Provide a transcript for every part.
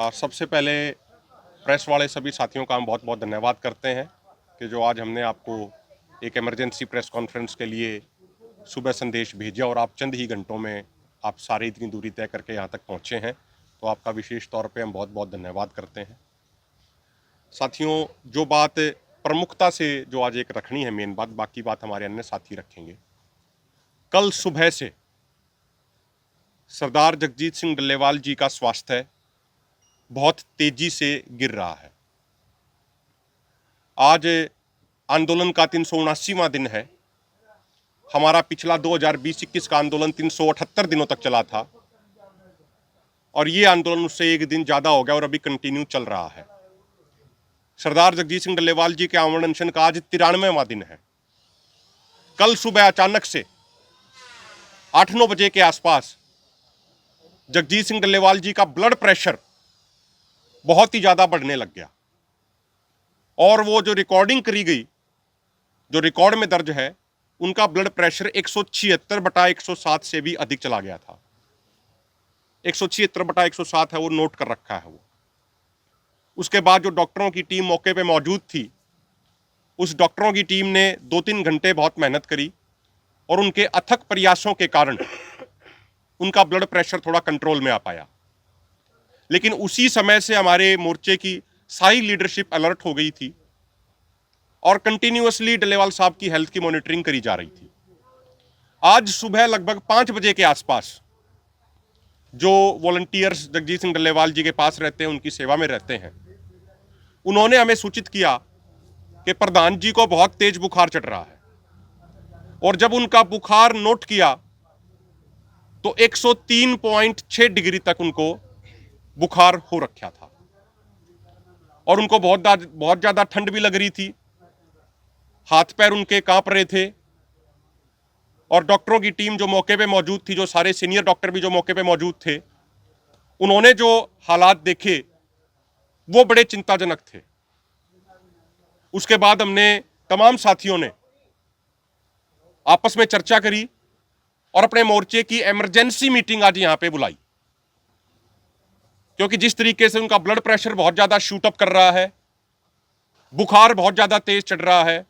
आ, सबसे पहले प्रेस वाले सभी साथियों का हम बहुत बहुत धन्यवाद करते हैं कि जो आज हमने आपको एक इमरजेंसी प्रेस कॉन्फ्रेंस के लिए सुबह संदेश भेजा और आप चंद ही घंटों में आप सारी इतनी दूरी तय करके यहाँ तक पहुँचे हैं। तो आपका विशेष तौर पे हम बहुत बहुत धन्यवाद करते हैं। साथियों जो बात प्रमुखता से जो आज एक रखनी है मेन बात बाकी बात हमारे अन्य साथी रखेंगे। कल सुबह से सरदार जगजीत सिंह डल्लेवाल जी का स्वास्थ्य बहुत तेज़ी से गिर रहा है। आज आंदोलन का तीन सौ दिन है। हमारा पिछला 2020-21 का आंदोलन 378 दिनों तक चला था। और ये आंदोलन उससे एक दिन ज़्यादा हो गया और अभी कंटिन्यू चल रहा है। सरदार जगजीत सिंह डल्लेवाल जी के आमरण अनशन का आज तिरानवेवा दिन है। कल सुबह अचानक से आठ नौ बजे के आसपास जगजीत सिंह डल्लेवाल जी का ब्लड प्रेशर बहुत ही ज़्यादा बढ़ने लग गया। और वो जो रिकॉर्डिंग करी गई, जो रिकॉर्ड में दर्ज है, उनका ब्लड प्रेशर एक सौ छिहत्तर बटा एक सौ सात से भी अधिक चला गया था। एक सौ छिहत्तर बटा एक सौ सात है, वो नोट कर रखा है वो। उसके बाद जो डॉक्टरों की टीम मौके पे मौजूद थी, उस डॉक्टरों की टीम ने दो तीन घंटे बहुत मेहनत करी और उनके अथक प्रयासों के कारण उनका ब्लड प्रेशर थोड़ा कंट्रोल में आ पाया। लेकिन उसी समय से हमारे मोर्चे की सारी लीडरशिप अलर्ट हो गई थी और कंटिन्यूसली डलेवाल साहब की हेल्थ की मॉनिटरिंग करी जा रही थी। आज सुबह लगभग पाँच बजे के आसपास जो वॉलंटियर्स जगजीत सिंह डल्लेवाल जी के पास रहते हैं, उनकी सेवा में रहते हैं, उन्होंने हमें सूचित किया कि प्रधान जी को बहुत तेज बुखार चढ़ रहा है। और जब उनका बुखार नोट किया तो 103.6 डिग्री तक उनको बुखार हो रखा था। और उनको बहुत बहुत ज़्यादा ठंड भी लग रही थी। हाथ पैर उनके काँप रहे थे। और डॉक्टरों की टीम जो मौके पे मौजूद थी, जो सारे सीनियर डॉक्टर भी जो मौके पे मौजूद थे, उन्होंने जो हालात देखे, वो बड़े चिंताजनक थे। उसके बाद हमने तमाम साथियों ने आपस में चर्चा करी और अपने मोर्चे की इमरजेंसी मीटिंग आज यहाँ पे बुलाई। क्योंकि जिस तरीके से उनका ब्लड प्रेशर बहुत ज़्यादा शूट अप कर रहा है, बुखार बहुत ज़्यादा तेज चढ़ रहा है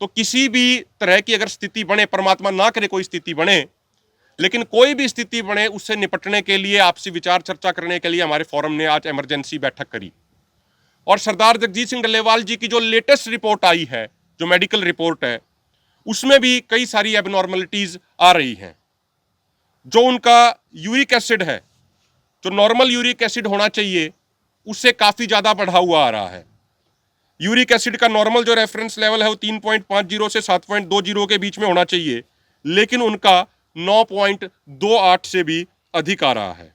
तो किसी भी तरह की अगर स्थिति बने, परमात्मा ना करे कोई स्थिति बने, लेकिन कोई भी स्थिति बने, उससे निपटने के लिए, आपसी विचार चर्चा करने के लिए हमारे फोरम ने आज इमरजेंसी बैठक करी। और सरदार जगजीत सिंह डल्लेवाल जी की जो लेटेस्ट रिपोर्ट आई है, जो मेडिकल रिपोर्ट है, उसमें भी कई सारी एबनॉर्मलिटीज आ रही हैं। जो उनका यूरिक एसिड है जो नॉर्मल यूरिक एसिड होना चाहिए, उससे काफ़ी ज़्यादा बढ़ा हुआ आ रहा है। यूरिक एसिड का नॉर्मल जो रेफरेंस लेवल है वो 3.50 से 7.20 के बीच में होना चाहिए, लेकिन उनका 9.28 से भी अधिक आ रहा है।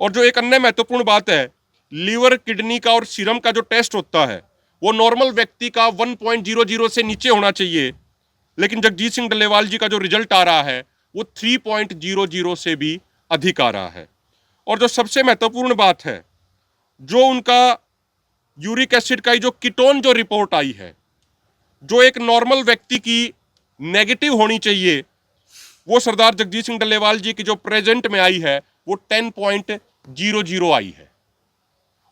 और जो एक अन्य महत्वपूर्ण बात है, लीवर, किडनी का और सीरम का जो टेस्ट होता है, वो नॉर्मल व्यक्ति का 1.00 से नीचे होना चाहिए, लेकिन जगजीत सिंह डल्लेवाल जी का जो रिज़ल्ट आ रहा है, वो 3.00 से भी अधिक आ रहा है। और जो सबसे महत्वपूर्ण बात है, जो उनका यूरिक एसिड का जो कीटोन जो रिपोर्ट आई है, जो एक नॉर्मल व्यक्ति की नेगेटिव होनी चाहिए, वो सरदार जगजीत सिंह डल्लेवाल जी की जो प्रेजेंट में आई है, वो 10.00 आई है।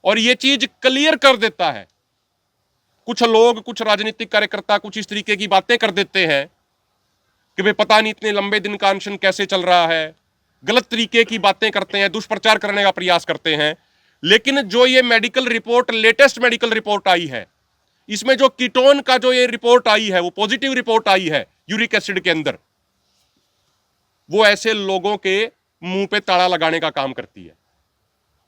और ये चीज़ क्लियर कर देता है। कुछ लोग, कुछ राजनीतिक कार्यकर्ता कुछ इस तरीके की बातें कर देते हैं कि भाई पता नहीं इतने लंबे दिन का अनशन कैसे चल रहा है गलत तरीके की बातें करते हैं, दुष्प्रचार करने का प्रयास करते हैं। लेकिन जो ये medical report latest medical report आई है, इसमें जो कीटोन का जो ये रिपोर्ट आई है, वो पॉजिटिव रिपोर्ट आई है यूरिक एसिड के अंदर, वो ऐसे लोगों के मुँह पे ताला लगाने का काम करती है।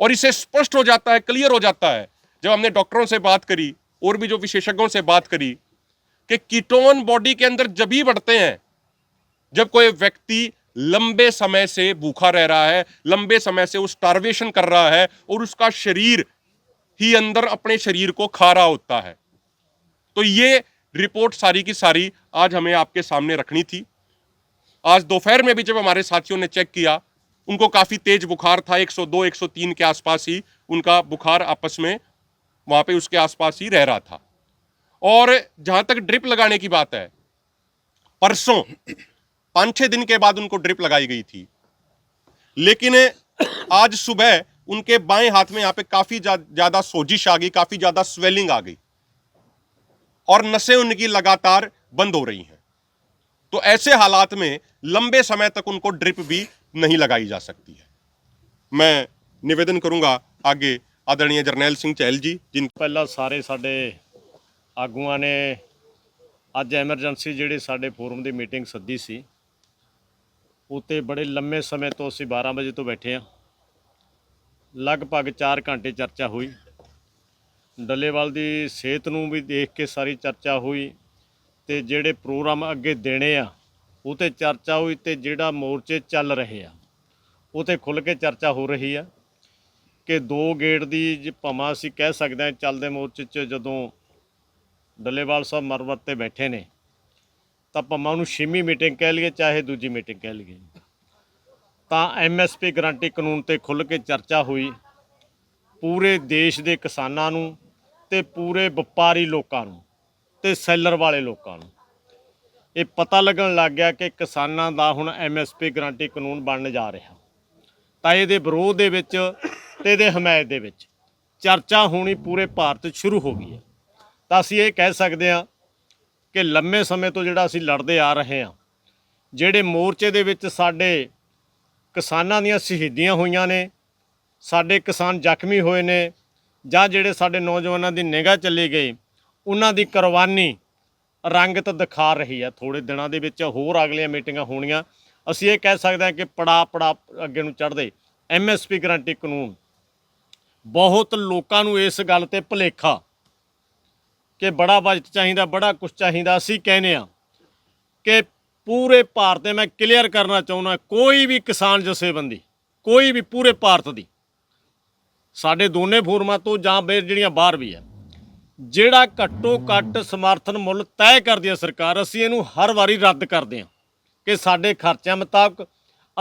और इसे स्पष्ट हो जाता है क्लियर हो जाता है। जब हमने डॉक्टरों से बात करी, और भी जो विशेषज्ञों से बात करी, कि कीटोन बॉडी के अंदर जब ही बढ़ते हैं, जब कोई व्यक्ति लंबे समय से भूखा रह रहा है, लंबे समय से वो स्टारवेशन कर रहा है और उसका शरीर ही अंदर अपने शरीर को खा रहा होता है। तो ये रिपोर्ट सारी की सारी आज हमें आपके सामने रखनी थी। आज दोपहर में भी जब हमारे साथियों ने चेक किया, उनको काफ़ी तेज बुखार था 102 103 के आसपास ही उनका बुखार आपस में वहाँ पे उसके आसपास ही रह रहा था। और जहाँ तक ड्रिप लगाने की बात है, परसों पाँच छः दिन के बाद उनको ड्रिप लगाई गई थी लेकिन आज सुबह उनके बाएं हाथ में यहाँ पे काफी जा- ज्यादा सोजिश आ गई काफी ज्यादा स्वेलिंग आ गई और नसें उनकी लगातार बंद हो रही हैं तो ऐसे हालात में लंबे समय तक उनको ड्रिप भी नहीं लगाई जा सकती है मैं निवेदन करूंगा आगे आदरणीय जरनैल सिंह चहल जी जिन ਪਹਿਲਾਂ ਸਾਰੇ ਸਾਡੇ ਆਗੂਆਂ ਨੇ ਅੱਜ ਐਮਰਜੈਂਸੀ ਜਿਹੜੀ ਸਾਡੇ ਫੋਰਮ ਦੀ ਮੀਟਿੰਗ ਸੱਦੀ ਸੀ ਉਤੇ ਬੜੇ ਲੰਮੇ ਸਮੇਂ ਤੋਂ ਅਸੀਂ 12 ਵਜੇ ਤੋਂ ਬੈਠੇ ਆ ਲਗਭਗ 4 ਘੰਟੇ ਚਰਚਾ ਹੋਈ। ਡੱਲੇਵਾਲ ਦੀ ਸਿਹਤ ਨੂੰ ਵੀ ਦੇਖ ਕੇ ਸਾਰੀ ਚਰਚਾ ਹੋਈ ਤੇ ਜਿਹੜੇ ਪ੍ਰੋਗਰਾਮ ਅੱਗੇ ਦੇਣੇ ਆ, ਉਹ ਤੇ ਚਰਚਾ ਹੋਈ ਤੇ ਜਿਹੜਾ ਮੋਰਚੇ ਚੱਲ ਰਹੇ ਆ, ਉਹ ਤੇ ਖੁੱਲ ਕੇ ਚਰਚਾ ਹੋ ਰਹੀ ਆ ਕਿ ਦੋ ਗੇਟ ਦੀ ਜੇ ਭਾਵੇਂ ਅਸੀਂ ਕਹਿ ਸਕਦੇ ਹਾਂ ਚੱਲਦੇ ਮੋਰਚੇ 'ਚ ਜਦੋਂ ਡੱਲੇਵਾਲ ਸਾਹਿਬ ਮਰਵਤ ਤੇ ਬੈਠੇ ਨੇ। ਤਾਂ ਭਾਵੇਂ ਉਹਨੂੰ ਛੇਵੀਂ ਮੀਟਿੰਗ ਕਹਿ ਲਈਏ, ਚਾਹੇ ਦੂਜੀ ਮੀਟਿੰਗ ਕਹਿ ਲਈਏ। ਤਾਂ ਐਮਐਸਪੀ ਗਰੰਟੀ ਕਾਨੂੰਨ ਤੇ ਖੁੱਲ੍ਹ ਕੇ ਚਰਚਾ ਹੋਈ ਪੂਰੇ ਦੇਸ਼ ਦੇ ਕਿਸਾਨਾਂ ਨੂੰ ਤੇ ਪੂਰੇ ਵਪਾਰੀ ਲੋਕਾਂ ਨੂੰ ਤੇ ਸੈਲਰ ਵਾਲੇ ਲੋਕਾਂ ਨੂੰ। ਇਹ ਪਤਾ ਲੱਗਣ ਲੱਗ ਗਿਆ ਕਿ ਕਿਸਾਨਾਂ ਦਾ ਹੁਣ ਐਮਐਸਪੀ ਗਰੰਟੀ ਕਾਨੂੰਨ ਬਣਨ ਜਾ ਰਿਹਾ। ਤਾਂ ਇਹਦੇ ਵਿਰੋਧ ਦੇ ਵਿੱਚ ਤੇ ਇਹਦੇ ਹਮਾਇਤ ਦੇ ਵਿੱਚ ਚਰਚਾ ਹੋਣੀ ਪੂਰੇ ਭਾਰਤ ਸ਼ੁਰੂ ਹੋ ਗਈ ਹੈ। ਤਾਂ ਅਸੀਂ ਇਹ ਕਹਿ ਸਕਦੇ ਹਾਂ ਕਿ ਲੰਮੇ ਸਮੇਂ ਤੋਂ ਜਿਹੜਾ ਅਸੀਂ ਲੜਦੇ ਆ ਰਹੇ ਹਾਂ, ਜਿਹੜੇ ਮੋਰਚੇ ਦੇ ਵਿੱਚ ਸਾਡੇ ਕਿਸਾਨਾਂ ਦੀਆਂ ਸ਼ਹੀਦੀਆਂ ਹੋਈਆਂ ਨੇ, ਸਾਡੇ ਕਿਸਾਨ ਜ਼ਖਮੀ ਹੋਏ ਨੇ, ਜਾਂ ਜਿਹੜੇ ਸਾਡੇ ਨੌਜਵਾਨਾਂ ਦੀ ਨਿਗਾਹ ਚੱਲੀ ਗਈ, ਉਹਨਾਂ ਦੀ ਕੁਰਬਾਨੀ ਰੰਗਤ ਦਿਖਾ ਰਹੀ ਹੈ। ਥੋੜੇ ਦਿਨਾਂ ਦੇ ਵਿੱਚ ਹੋਰ ਅਗਲੀਆਂ ਮੀਟਿੰਗਾਂ ਹੋਣੀਆਂ। ਅਸੀਂ ਇਹ ਕਹਿ ਸਕਦੇ ਹਾਂ ਕਿ ਪੜਾ ਪੜਾ ਅੱਗੇ ਨੂੰ ਚੜ੍ਹਦੇ ਐਮਐਸਪੀ ਗਰੰਟੀ ਕਾਨੂੰਨ ਬਹੁਤ ਲੋਕਾਂ ਨੂੰ ਇਸ ਗੱਲ ਤੇ ਭੁਲੇਖਾ ਕਿ ਬੜਾ ਬਜਟ ਚਾਹੀਦਾ, ਬੜਾ ਕੁਝ ਚਾਹੀਦਾ, ਅਸੀਂ ਕਹਿੰਦੇ ਆ ਕਿ ਪੂਰੇ ਭਾਰਤ ਦੇ ਮੈਂ ਕਲੀਅਰ ਕਰਨਾ ਚਾਹੁੰਦਾ, ਕੋਈ ਵੀ ਕਿਸਾਨ ਜਥੇਬੰਦੀ, ਕੋਈ ਵੀ ਪੂਰੇ ਭਾਰਤ ਦੀ, ਸਾਡੇ ਦੋਨੇ ਫੋਰਮਾਂ ਤੋਂ ਜਾਂ ਬੇ ਜਿਹੜੀਆਂ ਬਾਹਰ ਵੀ ਆ ਜਿਹੜਾ ਘੱਟੋ ਘੱਟ ਸਮਰਥਨ ਮੁੱਲ ਤੈਅ ਕਰਦੀ ਹੈ ਸਰਕਾਰ, ਅਸੀਂ ਇਹਨੂੰ ਹਰ ਵਾਰੀ ਰੱਦ ਕਰਦੇ ਹਾਂ ਕਿ ਸਾਡੇ ਖਰਚਿਆਂ ਮੁਤਾਬਕ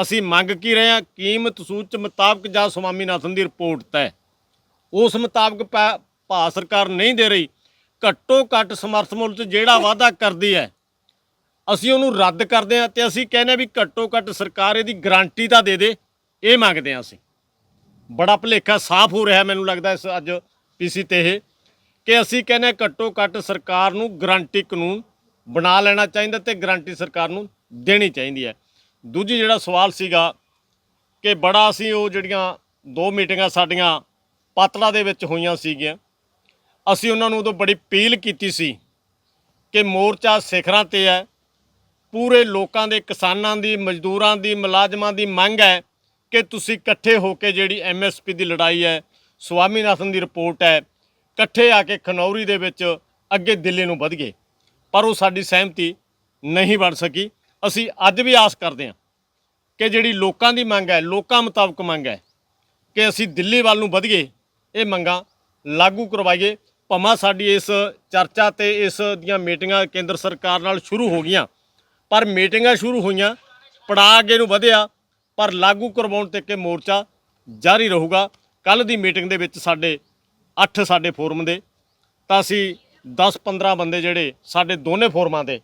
ਅਸੀਂ ਮੰਗ ਕੀ ਰਹੇ ਹਾਂ, ਕੀਮਤ ਸੂਚ ਮੁਤਾਬਕ ਜਾਂ ਸਵਾਮੀਨਾਥਨ ਦੀ ਰਿਪੋਰਟ ਤੈਅ। ਉਸ ਮੁਤਾਬਕ ਪਾ- ਭਾਰਤ ਸਰਕਾਰ ਨਹੀਂ ਦੇ ਰਹੀ ਘੱਟੋ ਘੱਟ ਸਮਰਥਨ ਮੁੱਲ 'ਚ ਜਿਹੜਾ ਵਾਅਦਾ ਕਰਦੀ ਹੈ, ਅਸੀਂ ਉਹਨੂੰ ਰੱਦ ਕਰਦੇ ਹਾਂ ਤੇ ਅਸੀਂ ਕਹਿੰਦੇ ਹਾਂ ਵੀ ਘੱਟੋ ਘੱਟ ਸਰਕਾਰ ਇਹਦੀ ਗਾਰੰਟੀ ਤਾਂ ਦੇ ਦੇ, ਇਹ ਮੰਗਦੇ ਹਾਂ ਅਸੀਂ। ਬੜਾ ਭੁਲੇਖਾ ਸਾਫ਼ ਹੋ ਰਿਹਾ ਮੈਨੂੰ ਲੱਗਦਾ ਇਸ ਅੱਜ ਪੀਸੀ ਤੇ ਇਹ, ਕਿ ਅਸੀਂ ਕਹਿੰਦੇ ਘੱਟੋ ਘੱਟ ਸਰਕਾਰ ਨੂੰ ਗਾਰੰਟੀ ਕਾਨੂੰਨ ਬਣਾ ਲੈਣਾ ਚਾਹੀਦਾ ਤੇ ਗਾਰੰਟੀ ਸਰਕਾਰ ਨੂੰ ਦੇਣੀ ਚਾਹੀਦੀ ਹੈ। ਦੂਜੀ ਜਿਹੜਾ ਸਵਾਲ ਸੀਗਾ ਕਿ ਬੜਾ ਅਸੀਂ ਉਹ ਜਿਹੜੀਆਂ ਦੋ ਮੀਟਿੰਗਾਂ ਸਾਡੀਆਂ ਪਾਤਲਾ ਦੇ ਵਿੱਚ ਹੋਈਆਂ ਸੀਗੀਆਂ ਅਸੀਂ ਉਹਨਾਂ ਨੂੰ ਉਦੋਂ ਬੜੀ ਅਪੀਲ ਕੀਤੀ ਸੀ ਕਿ ਮੋਰਚਾ ਸਿਖਰਾਂ ਤੇ ਹੈ। ਪੂਰੇ ਲੋਕਾਂ ਦੇ, ਕਿਸਾਨਾਂ ਦੀ, ਮਜ਼ਦੂਰਾਂ ਦੀ, ਮੁਲਾਜ਼ਮਾਂ ਦੀ ਮੰਗ ਹੈ ਕਿ ਤੁਸੀਂ ਇਕੱਠੇ ਹੋ ਕੇ ਜਿਹੜੀ ਐਮਐਸਪੀ ਦੀ ਲੜਾਈ ਹੈ, ਸਵਾਮੀਨਾਥਨ ਦੀ ਰਿਪੋਰਟ ਹੈ, ਇਕੱਠੇ ਆ ਕੇ ਖਨੌਰੀ ਦੇ ਵਿੱਚ ਅੱਗੇ ਦਿੱਲੀ ਨੂੰ ਵਧ ਗਏ। ਪਰ ਉਹ ਸਾਡੀ ਸਹਿਮਤੀ ਨਹੀਂ ਬਣ ਸਕੀ। ਅਸੀਂ ਅੱਜ ਵੀ ਆਸ ਕਰਦੇ ਹਾਂ ਕਿ ਜਿਹੜੀ ਲੋਕਾਂ ਦੀ ਮੰਗ ਹੈ, ਲੋਕਾਂ ਮੁਤਾਬਕ ਮੰਗ ਹੈ ਕਿ ਅਸੀਂ ਦਿੱਲੀ ਵੱਲ ਨੂੰ ਵਧੀਏ ਇਹ ਮੰਗਾਂ ਲਾਗੂ ਕਰਵਾਈਏ। ਭਾਵੇਂ ਸਾਡੀ ਇਸ ਚਰਚਾ ਤੇ ਇਸ ਦੀਆਂ ਮੀਟਿੰਗਾਂ ਕੇਂਦਰ ਸਰਕਾਰ ਨਾਲ ਸ਼ੁਰੂ ਹੋ ਗਈਆਂ। ਪਰ ਮੀਟਿੰਗਾਂ ਸ਼ੁਰੂ ਹੋਈਆਂ ਪੜਾ ਅੱਗੇ ਨੂੰ ਵਧਿਆ, ਪਰ ਲਾਗੂ ਕਰਵਾਉਣ ਤੇ ਕਿ ਮੋਰਚਾ ਜਾਰੀ ਰਹੂਗਾ। ਕੱਲ ਦੀ ਮੀਟਿੰਗ ਦੇ ਵਿੱਚ ਸਾਡੇ 8 ਸਾਡੇ ਫੋਰਮ ਦੇ, ਤਾਂ ਅਸੀਂ 10-15 ਬੰਦੇ ਜਿਹੜੇ ਸਾਡੇ ਦੋਨੇ ਫੋਰਮਾਂ ਦੇ,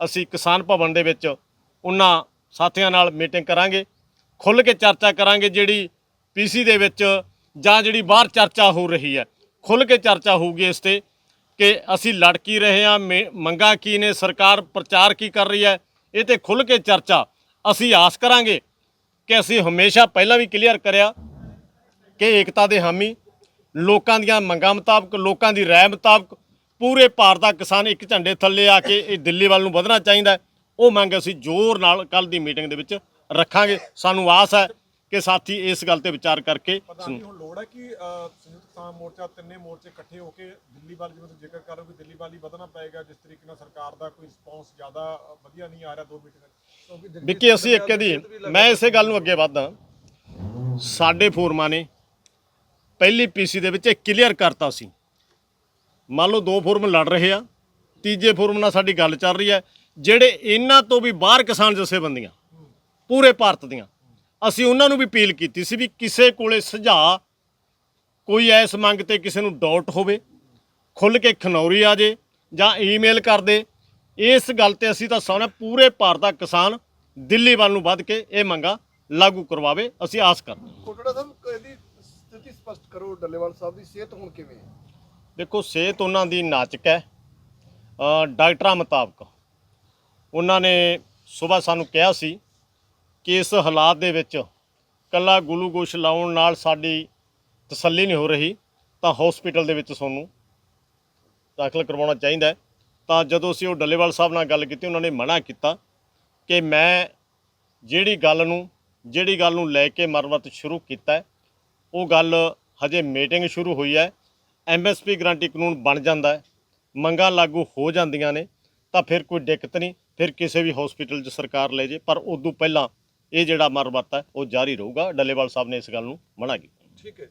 ਅਸੀਂ ਕਿਸਾਨ ਭਵਨ ਦੇ ਵਿੱਚ ਉਹਨਾਂ ਸਾਥੀਆਂ ਨਾਲ ਮੀਟਿੰਗ ਕਰਾਂਗੇ, ਖੁੱਲ੍ਹ ਕੇ ਚਰਚਾ ਕਰਾਂਗੇ ਜਿਹੜੀ ਪੀਸੀ ਦੇ ਵਿੱਚ ਜਾਂ ਜਿਹੜੀ ਬਾਹਰ ਚਰਚਾ ਹੋ ਰਹੀ ਹੈ। ਖੁੱਲ੍ਹ ਕੇ ਚਰਚਾ ਹੋਊਗੀ ਇਸ ਤੇ ਕਿ ਅਸੀਂ ਲੜ ਕੀ ਰਹੇ ਹਾਂ, ਮੇ- ਮੰਗਾਂ ਕੀ ਨੇ, ਸਰਕਾਰ ਪ੍ਰਚਾਰ ਕੀ ਕਰ ਰਹੀ ਹੈ, ਇਹ ਤੇ ਖੁੱਲ੍ਹ ਕੇ ਚਰਚਾ ਅਸੀਂ ਆਸ ਕਰਾਂਗੇ ਕਿ ਅਸੀਂ ਹਮੇਸ਼ਾ ਪਹਿਲਾਂ ਵੀ ਕਲੀਅਰ ਕਰਿਆ ਕਿ ਏਕਤਾ ਦੇ ਹਾਮੀ, ਲੋਕਾਂ ਦੀਆਂ ਮੰਗਾਂ ਮੁਤਾਬਕ, ਲੋਕਾਂ ਦੀ ਰਾਏ ਮੁਤਾਬਕ ਪੂਰੇ ਭਾਰਤ ਦਾ ਕਿਸਾਨ ਇੱਕ ਝੰਡੇ ਥੱਲੇ ਆ ਕੇ ਇਹ ਦਿੱਲੀ ਵੱਲ ਨੂੰ ਵਧਣਾ ਚਾਹੀਦਾ ਉਹ ਮੰਗ ਅਸੀਂ ਜ਼ੋਰ ਨਾਲ ਕੱਲ ਦੀ ਮੀਟਿੰਗ ਦੇ ਵਿੱਚ ਰੱਖਾਂਗੇ। ਸਾਨੂੰ ਆਸ ਹੈ ਕਿ ਸਾਥੀ ਇਸ ਗੱਲ ਤੇ ਵਿਚਾਰ ਕਰਕੇ ਪ੍ਰਧਾਨ ਜੀ ਹੁਣ ਲੋੜ ਹੈ ਕਿ ਅ, ਸੰਯੁਕਤ ਕਿਸਾਨ ਮੋਰਚਾ ਤਿੰਨੇ ਮੋਰਚੇ ਇਕੱਠੇ ਹੋ ਕੇ ਦਿੱਲੀ ਵੱਲ ਜਿਵੇਂ ਤੁਸੀਂ ਜ਼ਿਕਰ ਕਰ ਰਹੇ ਹੋ ਕਿ ਦਿੱਲੀ ਵੱਲ ਹੀ ਵਧਣਾ ਪਏਗਾ ਜਿਸ ਤਰੀਕੇ ਨਾਲ ਸਰਕਾਰ ਦਾ ਕੋਈ ਰਿਸਪੌਂਸ ਜ਼ਿਆਦਾ ਅ, ਵਧੀਆ ਨਹੀਂ ਆ ਰਿਹਾ ਦੋ ਮੀਟਿੰਗਾਂ 'ਚ। ਕਿਉਂਕਿ ਦਿੱਲੀ ਵਿੱਕੀ ਅਸੀਂ ਇੱਕ ਦੀ ਮੈਂ ਇਸੇ ਗੱਲ ਨੂੰ ਅੱਗੇ ਵਧਦਾ ਸਾਡੇ ਫੋਰਮਾਂ ਨੇ ਪਹਿਲੀ ਪੀਸੀ ਦੇ ਵਿੱਚ ਕਲੀਅਰ ਕਰਤਾ ਸੀ ਮੰਨ ਲਓ ਦੋ ਫੋਰਮ ਲੜ ਰਹੇ ਆ ਤੀਜੇ ਫੋਰਮ ਨਾਲ ਸਾਡੀ ਗੱਲ ਚੱਲ ਰਹੀ ਹੈ ਜਿਹੜੇ ਇਹਨਾਂ ਤੋਂ ਵੀ ਬਾਹਰ ਕਿਸਾਨ ਜਥੇਬੰਦੀਆਂ ਪੂਰੇ ਭਾਰਤ ਦੀਆਂ ਅਸੀਂ ਉਹਨਾਂ ਨੂੰ ਵੀ ਅਪੀਲ ਕੀਤੀ ਸੀ ਵੀ ਕਿਸੇ ਕੋਲੇ ਸੁਝਾਅ ਕੋਈ ਐਸ ਮੰਗ ਤੇ ਕਿਸੇ ਨੂੰ ਡਾਊਟ ਹੋਵੇ ਖੁੱਲ ਕੇ ਖਨੌਰੀ ਆ ਜੇ ਜਾਂ ਈਮੇਲ ਕਰ ਦੇ ਇਸ ਗੱਲ ਤੇ ਅਸੀਂ ਤਾਂ ਸੋਨਾ ਪੂਰੇ ਭਾਰਤ ਦਾ ਕਿਸਾਨ ਦਿੱਲੀ ਵੱਲ ਨੂੰ ਵੱਧ ਕੇ ਇਹ ਮੰਗਾ ਲਾਗੂ ਕਰਵਾਵੇ ਅਸੀਂ ਆਸ ਕਰਦੇ ਹਾਂ। ਕੋਟੜਾ ਸਾਹਿਬ ਇਹਦੀ ਸਪਸ਼ਟ ਕਰੋ ਡੱਲੇਵਾਲ ਸਾਹਿਬ ਦੀ ਸਿਹਤ ਹੁਣ ਕਿਵੇਂ ਹੈ? ਦੇਖੋ ਸਿਹਤ ਉਹਨਾਂ ਦੀ ਨਾਜ਼ੁਕ ਹੈ। ਡਾਕਟਰਾਂ ਮੁਤਾਬਕ ਉਹਨਾਂ ਨੇ ਸਵੇਰ ਸਾਨੂੰ ਕਿਹਾ ਸੀ ਕਿ ਇਸ ਹਾਲਾਤ ਦੇ ਵਿੱਚ ਕੱਲਾ ਗਲੂਕੋਸ਼ ਲਾਉਣ ਨਾਲ ਸਾਡੀ ਤਸੱਲੀ ਨਹੀਂ ਹੋ ਰਹੀ, ਤਾਂ ਹਸਪੀਟਲ ਦੇ ਵਿੱਚ ਤੁਹਾਨੂੰ ਦਾਖਲ ਕਰਵਾਉਣਾ ਚਾਹੀਦਾ ਤਾਂ ਜਦੋਂ ਅਸੀਂ ਉਹ ਡੱਲੇਵਾਲ ਸਾਹਿਬ ਨਾਲ ਗੱਲ ਕੀਤੀ, ਉਹਨਾਂ ਨੇ ਮਨਾ ਕੀਤਾ ਕਿ ਮੈਂ ਜਿਹੜੀ ਗੱਲ ਨੂੰ, ਜਿਹੜੀ ਗੱਲ ਨੂੰ ਲੈ ਕੇ ਮਰਮਤ ਸ਼ੁਰੂ ਕੀਤਾ ਉਹ ਗੱਲ ਹਜੇ ਮੀਟਿੰਗ ਸ਼ੁਰੂ ਹੋਈ ਹੈ ਐਮਐਸਪੀ ਗਰੰਟੀ ਕਾਨੂੰਨ ਬਣ ਜਾਂਦਾ ਹੈ, ਮੰਗਾਂ ਲਾਗੂ ਹੋ ਜਾਂਦੀਆਂ ਨੇ, ਤਾਂ ਫਿਰ ਕੋਈ ਦਿੱਕਤ ਨਹੀਂ, ਫਿਰ ਕਿਸੇ ਵੀ ਹਸਪੀਟਲ 'ਚ ਸਰਕਾਰ ਲੈ ਜੇ, ਪਰ ਉਦੋਂ ਪਹਿਲਾਂ ਇਹ ਜਿਹੜਾ ਮਰਮਤ ਹੈ, ਉਹ ਜਾਰੀ ਰਹੂਗਾ। ਡੱਲੇਵਾਲ ਸਾਹਿਬ ਨੇ ਇਸ ਗੱਲ ਨੂੰ ਮਨਾ ਕੀਤਾ। ਠੀਕ ਹੈ।